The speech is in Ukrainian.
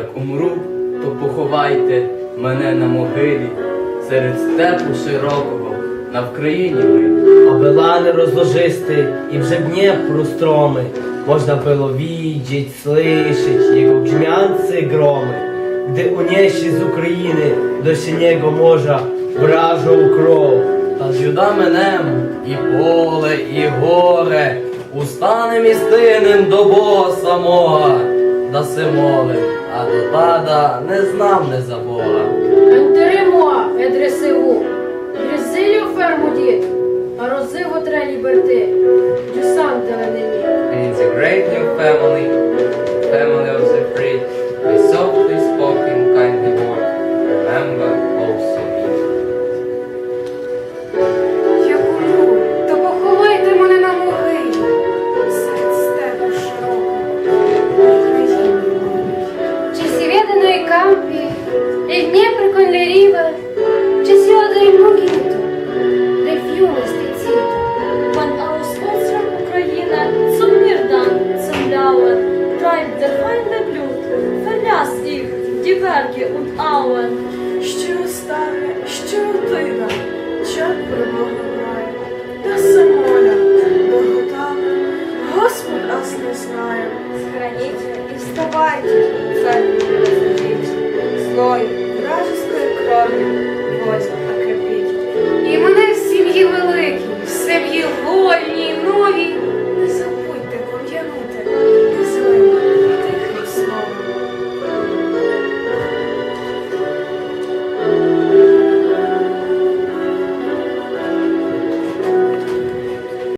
Як умру, то поховайте мене на могилі серед степу широкого на Вкраїні милі. Аби лани розложисти і вже Дніпру строми, можна було видеть, слышать jego grzmiące gromy, gdy unieśli z Ukrainy do silnego morza wrażą кров. Та з юдаменем і поле, і горе, устанем і до Бога самого, да се молим, а до тада не знав не за Бога. Enteremo edresivu, Grisilio fermudit, Arosivo tre liberté, du sante l'ennemi. And it's a great new family le rive, ci si ode il mughito del fiume stizzito. Von aus unserer Ukraine zum Mirdan, zum Dauern, treibt der Feinde Blut, verlass ich, die Berge und Auen. Що оставлю, що тина, чат перемога грає, та самоля, Богота, Господь нас не знає. Сохраните и вставайте,